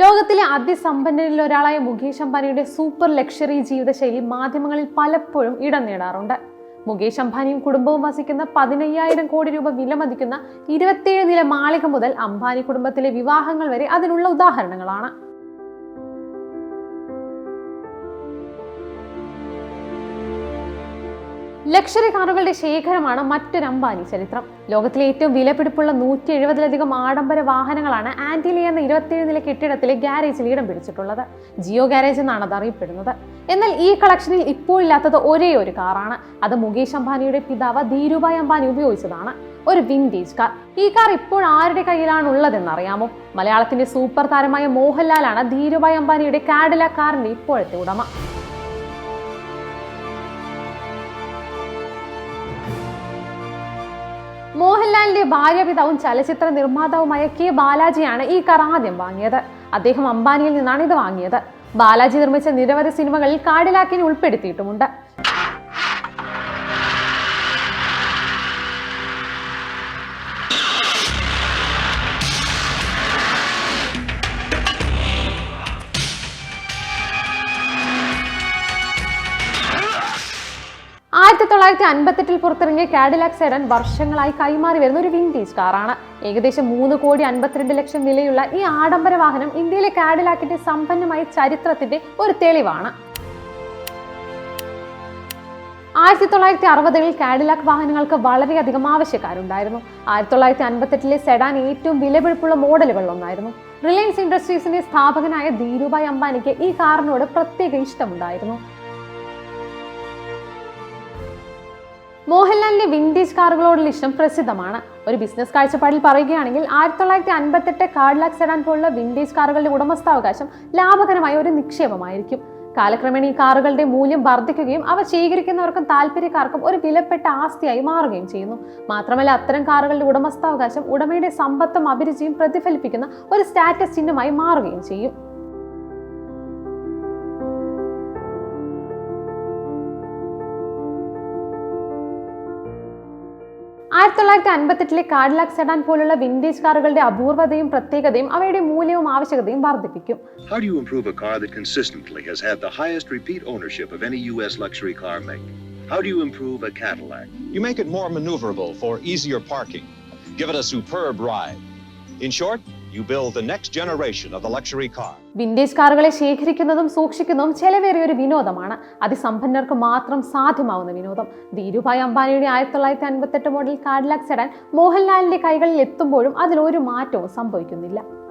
ലോകത്തിലെ അതിസമ്പന്നരിൽ ഒരാളായ മുകേഷ് അംബാനിയുടെ സൂപ്പർ ലക്ഷറി ജീവിതശൈലി മാധ്യമങ്ങളിൽ പലപ്പോഴും ഇടം നേടാറുണ്ട്. മുകേഷ് അംബാനിയും കുടുംബവും വസിക്കുന്ന പതിനയ്യായിരം കോടി രൂപ വിലമതിക്കുന്ന ഇരുപത്തിയേഴ് നില മാളിക മുതൽ അംബാനി കുടുംബത്തിലെ വിവാഹങ്ങൾ വരെ അതിനുള്ള ഉദാഹരണങ്ങളാണ്. ലക്ഷറി കാറുകളുടെ ശേഖരമാണ് മറ്റൊരു അംബാനി ചരിത്രം. ലോകത്തിലെ ഏറ്റവും വിലപിടിപ്പുള്ള നൂറ്റി എഴുപതിലധികം ആഡംബര വാഹനങ്ങളാണ് ആന്റിലി എന്ന ഇരുപത്തിയേഴ് നില കെട്ടിടത്തിലെ ഗ്യാരേജിൽ ഇടം പിടിച്ചിട്ടുള്ളത്. ജിയോ ഗ്യാരേജ് എന്നാണ് അത് അറിയപ്പെടുന്നത്. എന്നാൽ ഈ കളക്ഷനിൽ ഇപ്പോഴില്ലാത്തത് ഒരേ ഒരു കാറാണ്. അത് മുകേഷ് അംബാനിയുടെ പിതാവ് ധീരുഭായ് അംബാനി ഉപയോഗിച്ചതാണ്. ഒരു വിന്റേജ് കാർ ഈ കാർ ഇപ്പോൾ ആരുടെ കയ്യിലാണ് ഉള്ളതെന്ന് അറിയാമോ മലയാളത്തിന്റെ സൂപ്പർ താരമായ മോഹൻലാലാണ് ധീരുഭായ് അംബാനിയുടെ കാഡില കാറിന്റെ ഇപ്പോഴത്തെ ഉടമ. മോഹൻലാലിന്റെ ഭാര്യപിതാവും ചലച്ചിത്ര നിർമ്മാതാവുമായ കെ ബാലാജിയാണ് ഈ കാർ ആദ്യം വാങ്ങിയത്. അദ്ദേഹം അംബാനിയിൽ നിന്നാണ് ഇത് വാങ്ങിയത്. ബാലാജി നിർമ്മിച്ച നിരവധി സിനിമകളിൽ കാടിലാക്കിനെ ഉൾപ്പെടുത്തിയിട്ടുമുണ്ട്. ആയിരത്തി തൊള്ളായിരത്തി അൻപത്തെട്ടിൽ പുറത്തിറങ്ങിയ കാഡിലാക് സെഡൻ വർഷങ്ങളായി കൈമാറി വരുന്ന ഒരു വിന്റേജ് കാറാണ് ഏകദേശം മൂന്ന് കോടി അൻപത്തിരണ്ട് ലക്ഷം വിലയുള്ള ഈ ആഡംബര വാഹനം ഇന്ത്യയിലെ കാഡിലാക്കിന്റെ സമ്പന്നമായ ചരിത്രത്തിന്റെ ഒരു തെളിവാണ്. ആയിരത്തി തൊള്ളായിരത്തി അറുപതുകളിൽ കാഡിലാക് വാഹനങ്ങൾക്ക് വളരെയധികം ആവശ്യക്കാരുണ്ടായിരുന്നു. ആയിരത്തി തൊള്ളായിരത്തി അൻപത്തെട്ടിലെ സെഡാൻ ഏറ്റവും വിലപിടിപ്പുള്ള മോഡലുകളിൽ ഒന്നായിരുന്നു റിലയൻസ് ഇൻഡസ്ട്രീസിന്റെ സ്ഥാപകനായ ധീരുഭായ് അംബാനിക്ക് ഈ കാറിനോട് പ്രത്യേക ഇഷ്ടമുണ്ടായിരുന്നു. മോഹൻലാലിന്റെ വിന്റേജ് കാറുകളോടുള്ള ഇഷ്ടം പ്രസിദ്ധമാണ്. ഒരു ബിസിനസ് കാഴ്ചപ്പാടിൽ പറയുകയാണെങ്കിൽ ആയിരത്തി തൊള്ളായിരത്തി അൻപത്തെട്ട് കാർഡ്ലാക് സെഡാൻ പോലുള്ള വിന്റേജ് കാറുകളുടെ ഉടമസ്ഥാവകാശം ലാഭകരമായ ഒരു നിക്ഷേപമായിരിക്കും. കാലക്രമേണ ഈ കാറുകളുടെ മൂല്യം വർദ്ധിക്കുകയും അവ സ്വീകരിക്കുന്നവർക്കും താല്പര്യക്കാർക്കും ഒരു വിലപ്പെട്ട ആസ്തിയായി മാറുകയും ചെയ്യുന്നു. മാത്രമല്ല അത്തരം കാറുകളുടെ ഉടമസ്ഥാവകാശം ഉടമയുടെ സമ്പത്തും അഭിരുചിയും പ്രതിഫലിപ്പിക്കുന്ന ഒരു സ്റ്റാറ്റസ് ചിഹ്നമായി മാറുകയും ചെയ്യും. ആയിരത്തി തൊള്ളായിരത്തി അൻപത്തെട്ടിലെ കാഡിലാക് സെഡാൻ പോലുള്ള വിന്റേജ് കാറുകളുടെ അപൂർവതയും പ്രത്യേകതയും അവയുടെ മൂല്യവും ആവശ്യകതയും വർദ്ധിപ്പിക്കും How do you improve a car that consistently has had the highest repeat ownership of any U.S. luxury car make? How do you improve a Cadillac? You make it more maneuverable for easier parking. Give it a superb ride. In short, you build the next generation of the luxury car. Vintage കാറുകളെ ശേഖരിക്കുന്നതും സൂക്ഷിക്കുന്നതും ചെലവേറിയ ഒരു വിനോദമാണ്. അതിസമ്പന്നർക്ക് മാത്രം സാധ്യമാവുന്ന വിനോദം. ധീരുഭായ് അംബാനിയുടെ ആയിരത്തി തൊള്ളായിരത്തി അൻപത്തെട്ട് മോഡൽ കാഡിലാക് സെഡാൻ മോഹൻലാലിന്റെ കൈകളിൽ എത്തുമ്പോഴും അതിലൊരു മാറ്റവും സംഭവിക്കുന്നില്ല.